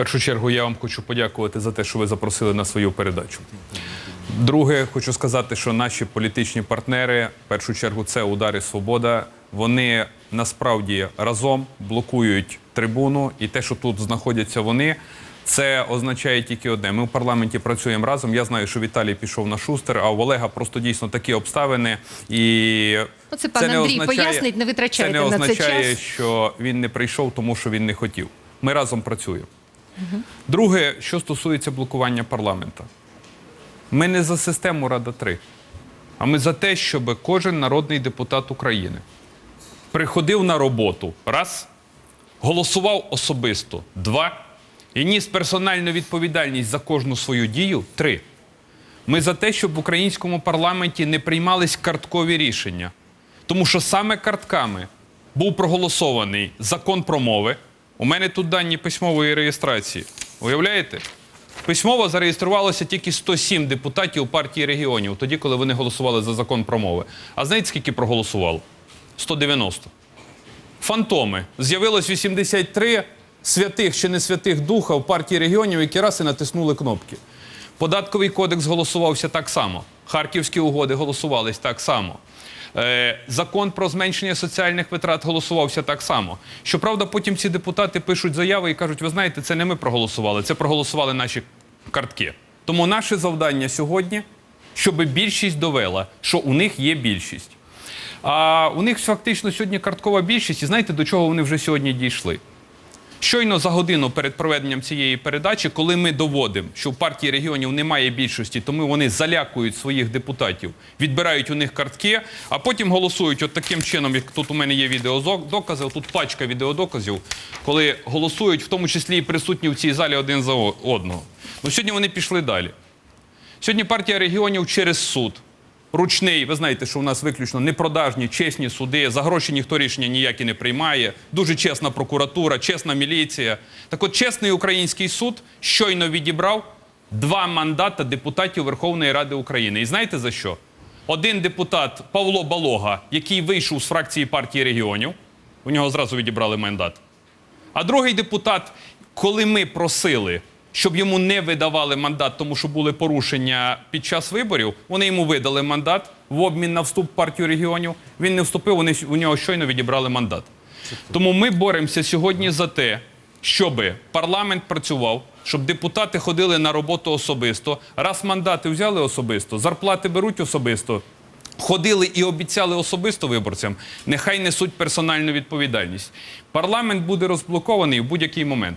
першу чергу я вам хочу подякувати за те, що ви запросили на свою передачу. Друге, хочу сказати, що наші політичні партнери, в першу чергу, це удари Свобода. Вони насправді разом блокують трибуну, і те, що тут знаходяться вони. Це означає тільки одне. Ми в парламенті працюємо разом. Я знаю, що Віталій пішов на шустер, а у Олега просто дійсно такі обставини. І Оце пан Андрій пояснить, не витрачайте це не на це означає, час. що він не прийшов, тому що він не хотів. Ми разом працюємо. Друге, що стосується блокування парламента, ми не за систему Рада 3, а ми за те, щоб кожен народний депутат України приходив на роботу раз, голосував особисто два і ніс персональну відповідальність за кожну свою дію три. Ми за те, щоб в українському парламенті не приймались карткові рішення. Тому що саме картками був проголосований закон про мови. У мене тут дані письмової реєстрації. Уявляєте? Письмово зареєструвалося тільки 107 депутатів партії регіонів, тоді, коли вони голосували за закон про мови. А знаєте, скільки проголосувало? 190. Фантоми. З'явилось 83 святих чи не святих духа в партії регіонів, які раз і натиснули кнопки. Податковий кодекс голосувався так само. Харківські угоди голосувались так само. Е, закон про зменшення соціальних витрат голосувався так само. Щоправда, потім ці депутати пишуть заяви і кажуть: ви знаєте, це не ми проголосували, це проголосували наші картки. Тому наше завдання сьогодні, щоб більшість довела, що у них є більшість. А у них фактично сьогодні карткова більшість, і знаєте, до чого вони вже сьогодні дійшли? Щойно за годину перед проведенням цієї передачі, коли ми доводимо, що в партії регіонів немає більшості, тому вони залякують своїх депутатів, відбирають у них картки, а потім голосують от таким чином, як тут у мене є відеодокази, тут пачка відеодоказів, коли голосують, в тому числі і присутні в цій залі один за одного. Ну сьогодні вони пішли далі. Сьогодні партія регіонів через суд. Ручний, ви знаєте, що у нас виключно непродажні, чесні суди, за гроші ніхто рішення ніякі не приймає. Дуже чесна прокуратура, чесна міліція. Так от чесний український суд щойно відібрав два мандата депутатів Верховної Ради України. І знаєте за що? Один депутат Павло Балога, який вийшов з фракції партії регіонів, у нього зразу відібрали мандат. А другий депутат, коли ми просили, щоб йому не видавали мандат, тому що були порушення під час виборів, вони йому видали мандат в обмін на вступ в партію регіонів. Він не вступив, вони у нього щойно відібрали мандат. Тому ми боремося сьогодні за те, щоб парламент працював, щоб депутати ходили на роботу особисто. Раз мандати взяли особисто, зарплати беруть особисто. Ходили і обіцяли особисто виборцям, нехай несуть персональну відповідальність. Парламент буде розблокований в будь-який момент.